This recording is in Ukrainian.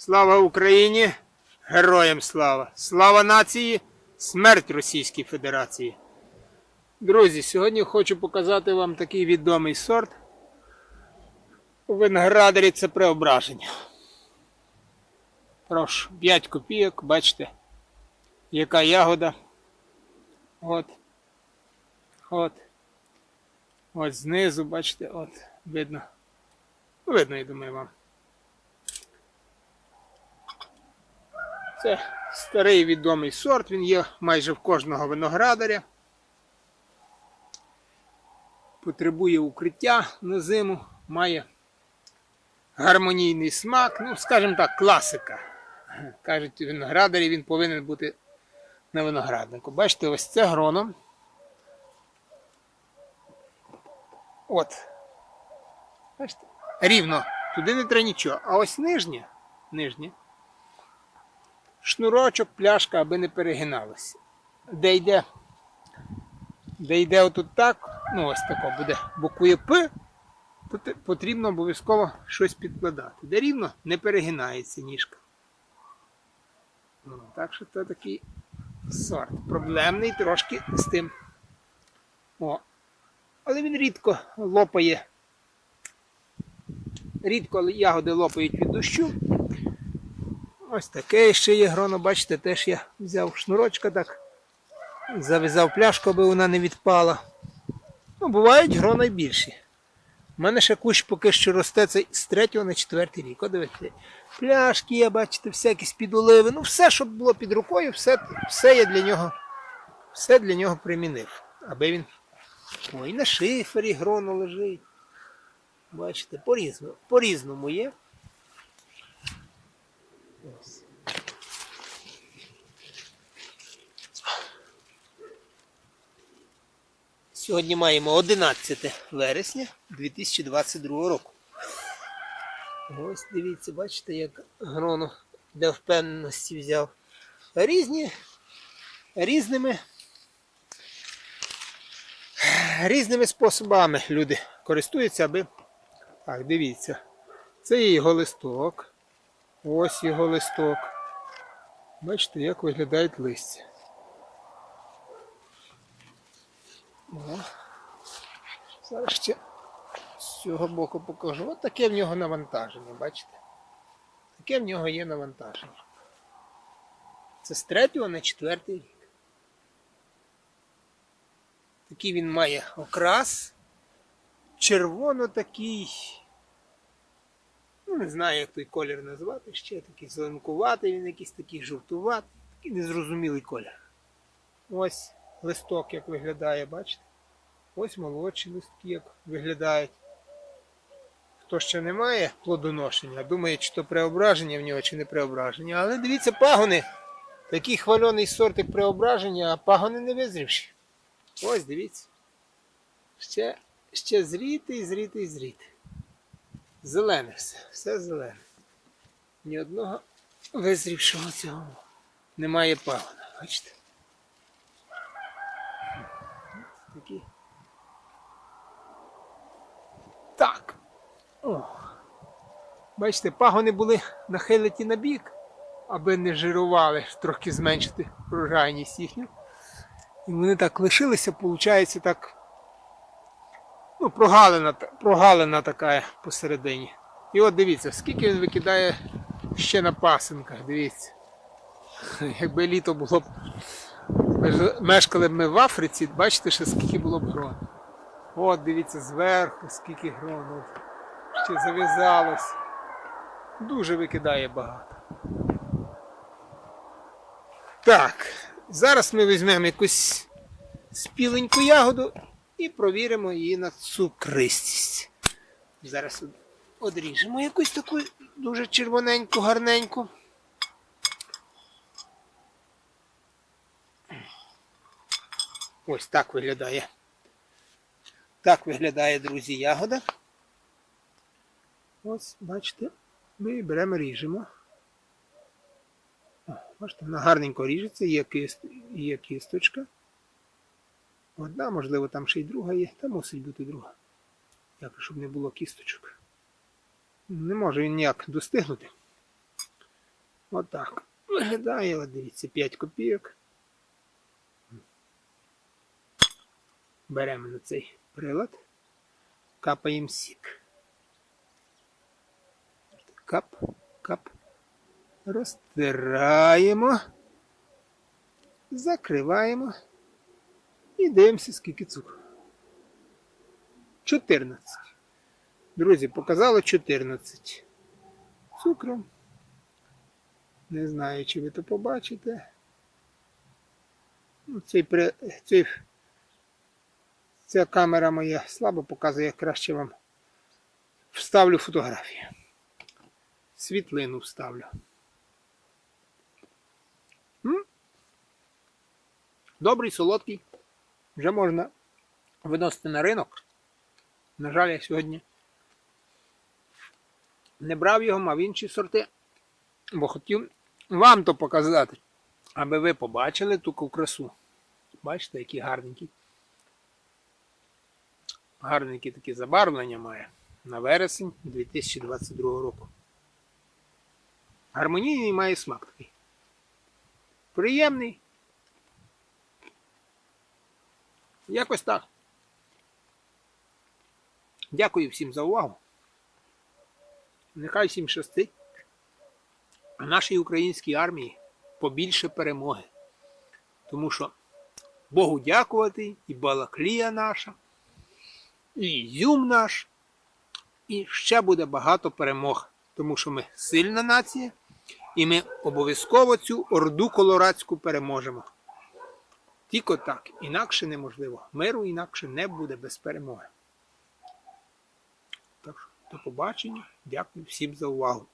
Слава Україні! Героям слава! Слава нації! Смерть Російській Федерації! Друзі, сьогодні хочу показати вам такий відомий сорт. У виноградарі це преображення. Прошу, 5 копійок, бачите, яка ягода. От. От. От знизу, бачите, от, видно. Видно, я думаю, вам. Це старий відомий сорт, він є майже в кожного виноградаря. Потребує укриття на зиму, має гармонійний смак, ну, скажімо так, класика. Кажуть, виноградарі він повинен бути на винограднику. Бачите, ось це гроно. От. Бачите? Рівно. Туди не треба нічого. А ось нижнє, нижнє. Шнурочок, пляшка, аби не перегиналося. Де йде, де йде отут так, ну ось тако буде, буквує П, потрібно обов'язково щось підкладати. Де рівно не перегинається ніжка. Ну, так що це такий сорт. Проблемний трошки з тим. О. Але він рідко лопає. Рідко ягоди лопають від дощу. Ось таке ще є гроно, бачите, теж я взяв шнурочка так, зав'язав пляшку, аби вона не відпала. Ну, бувають грона й більші. У мене ще кущ поки що росте цей з 3 на 4 рік. Дивіться, пляшки є, бачите, всякі з-під. Ну, все, що було під рукою, все, все я для нього, все для нього примінив. Аби він. Ой, на шифері гроно лежить. Бачите, по-різному, по-різному є. Сьогодні маємо 11 вересня 2022 року. Ось дивіться, бачите, як гроно для впевненості взяв. Різні, різними, різними способами люди користуються, аби. Так, дивіться. Це є його листок. Ось його листок. Бачите, як виглядають листя. О. Зараз ще з цього боку покажу. От таке в нього навантаження, бачите? Таке в нього є навантаження. Це з третього на четвертий рік. Такий він має окрас. Червоно такий. Ну, не знаю, як той колір назвати ще. Такий зеленкуватий, він якийсь такий жовтуватий, такий незрозумілий колір. Ось листок, як виглядає, бачите? Ось молодші листки, як виглядають. Хто ще не має плодоношення, думає, чи то преображення в нього, чи не преображення. Але дивіться, пагони. Такий хвальоний сорт, як преображення, а пагони не визрівші. Ось дивіться. Ще, ще зріти і зріти і зріти. Зелене все, все зелене. Ні одного визрівшого цього немає пагона, бачите? Такі. Так. О. Бачите, пагони були нахилені на бік, аби не жирували, трохи зменшити врожайність їхню. І вони так лишилися, виходить, так. Ну, прогалина, прогалина така посередині. І от дивіться, скільки він викидає ще на пасинках, дивіться. Якби літо було б. Мешкали б ми в Африці, бачите, ще скільки було б грон. От дивіться зверху, скільки грону. Ще зав'язалось. Дуже викидає багато. Так, зараз ми візьмемо якусь спіленьку ягоду і провіримо її на цукристість. Зараз одріжемо якусь таку дуже червоненьку, гарненьку. Ось так виглядає. Так виглядає, друзі, ягода. Ось, бачите, ми беремо ріжемо. Бачите, вона гарненько ріжеться, є, кист, є кісточка. Одна, можливо, там ще й друга є, та мусить бути друга. Як, щоб не було кісточок. Не може він ніяк достигнути. Отак. Виглядає, от дивіться, 5 копійок. Беремо на цей прилад, капаємо сік. Кап, кап. Розтираємо, закриваємо і дивимося, скільки цукру. 14. Друзі, показало 14 цукру. Не знаю, чи ви то побачите. Ну, цей, цей, ця камера моя слабо показує, я краще вам вставлю фотографію. Світлину вставлю. Добрий, солодкий. Вже можна виносити на ринок. На жаль, я сьогодні не брав його, мав інші сорти, бо хотів вам то показати, аби ви побачили ту красу. Бачите, які гарненькі. Гарненькі такі забарвлення має на вересень 2022 року. Гармонійний має смак такий. Приємний. Якось так. Дякую всім за увагу. Нехай всім щастить. Нашій українській армії побільше перемоги. Тому що Богу дякувати і Балаклія наша, і Ізюм наш, і ще буде багато перемог. Тому що ми сильна нація, і ми обов'язково цю орду колорадську переможемо. Тільки так, інакше неможливо. Миру інакше не буде без перемоги. Так що, до побачення. Дякую всім за увагу.